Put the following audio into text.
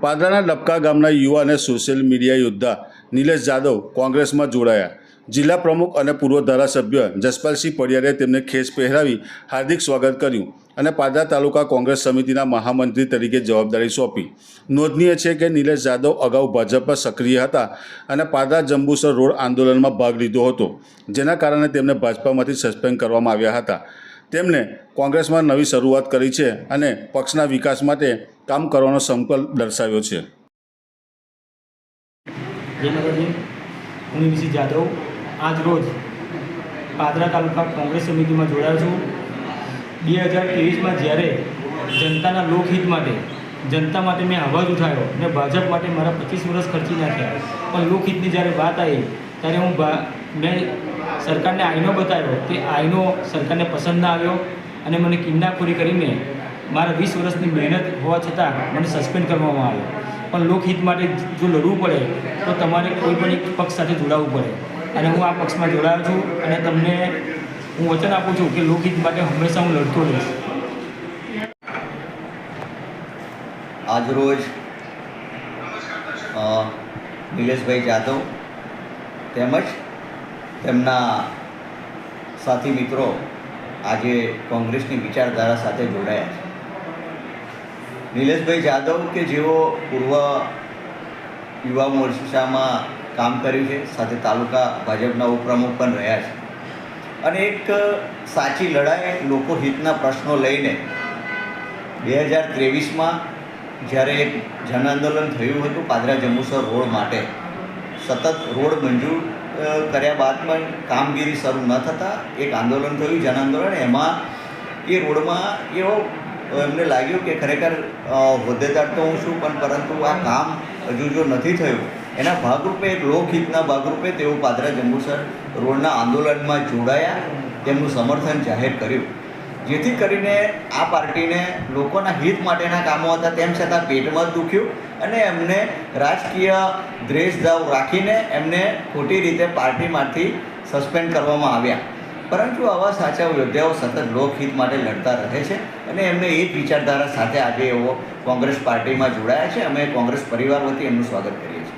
પાદરાના ડબકા ગામના યુવા અને સોશિયલ મીડિયા યોદ્ધા નિલેશ જાદવ કોંગ્રેસમાં જોડાયા. જિલ્લા પ્રમુખ અને પૂર્વ ધારાસભ્ય જસપાલસિંહ પડિયારે તેમને ખેસ પહેરાવી હાર્દિક સ્વાગત કર્યું અને પાદરા તાલુકા કોંગ્રેસ સમિતિના મહામંત્રી તરીકે જવાબદારી સોંપી. નોંધનીય છે કે નિલેશ જાદવ અગાઉ ભાજપમાં સક્રિય હતા અને પાદરા જંબુસર રોડ આંદોલનમાં ભાગ લીધો હતો, જેના કારણે તેમને ભાજપામાંથી સસ્પેન્ડ કરવામાં આવ્યા હતા. તેમણે કોંગ્રેસમાં નવી શરૂઆત કરી છે અને પક્ષના વિકાસ માટે કામ કરવાનો સંકલ્પ દર્શાવ્યો છે. હું નિમિષિત જાદવ. આજ રોજ પાદરા તાલુકા કોંગ્રેસ સમિતિમાં જોડાયો છું. બે હજાર ત્રેવીસમાં જ્યારે જનતાના લોકહિત માટે, જનતા માટે મેં અવાજ ઉઠાવ્યો અને ભાજપ માટે મારા પચીસ વર્ષ ખર્ચી નાખ્યા. પણ લોકહિતની જ્યારે વાત આવી, ત્યારે હું મેં સરકારને આઈનો બતાવ્યો તે આઈનો સરકારને પસંદ ના આવ્યો અને મને કિન્નાખોરી કરીને મારા વીસ વર્ષની મહેનત હોવા છતાં મને સસ્પેન્ડ કરવામાં આવ્યો. પણ લોકહિત માટે જો લડવું પડે, તો તમારે કોઈ પણ એક પક્ષ સાથે જોડાવવું પડે. અને હું આ પક્ષમાં જોડાયો છું અને તમને હું વચન આપું છું કે લોકહિત માટે હંમેશા હું લડતો રહીશ. આજરોજ નિલેશભાઈ જાદવ તેમજ તેમના સાથી મિત્રો આજે કોંગ્રેસની વિચારધારા સાથે જોડાયા છે. નિલેશભાઈ જાદવ કે જેઓ પૂર્વ યુવા મોરચામાં કામ કર્યું છે, સાથે તાલુકા ભાજપના ઉપપ્રમુખ પણ રહ્યા છે. અને એક સાચી લડાઈ લોકોહિતના પ્રશ્નો લઈને બે હજાર ત્રેવીસમાં જ્યારે એક જન આંદોલન થયું હતું, પાદરા જંબુસર રોડ માટે, સતત રોડ મંજૂર કર્યા બાદ પણ કામગીરી શરૂ ન થતાં એક આંદોલન થયું જન આંદોલન. એમાં એ રોડમાં એવો એમને લાગ્યું કે ખરેખર હોદ્દેદાર તો હું છું પણ પરંતુ આ કામ હજુ જો નથી થયું એના ભાગરૂપે એક લોકહિતના ભાગરૂપે તેઓ પાદરા જંબુસર રોડના આંદોલનમાં જોડાયા તેમનું સમર્થન જાહેર કર્યું. જેથી કરીને આ પાર્ટીને લોકોના હિત માટેના કામો હતા તેમ છતાં પેટમાં જ દુખ્યું. અને એમને રાજકીય દ્વેષભાવ રાખીને એમને ખોટી રીતે પાર્ટીમાંથી સસ્પેન્ડ કરવામાં આવ્યા. પરંતુ આવા સાચા યોદ્ધાઓ સતત લોકહિત માટે લડતા રહે છે અને એમને એ જ વિચારધારા સાથે આજે એવો કોંગ્રેસ પાર્ટીમાં જોડાયા છે. અમે કોંગ્રેસ પરિવાર વતી એમનું સ્વાગત કરીએ છીએ.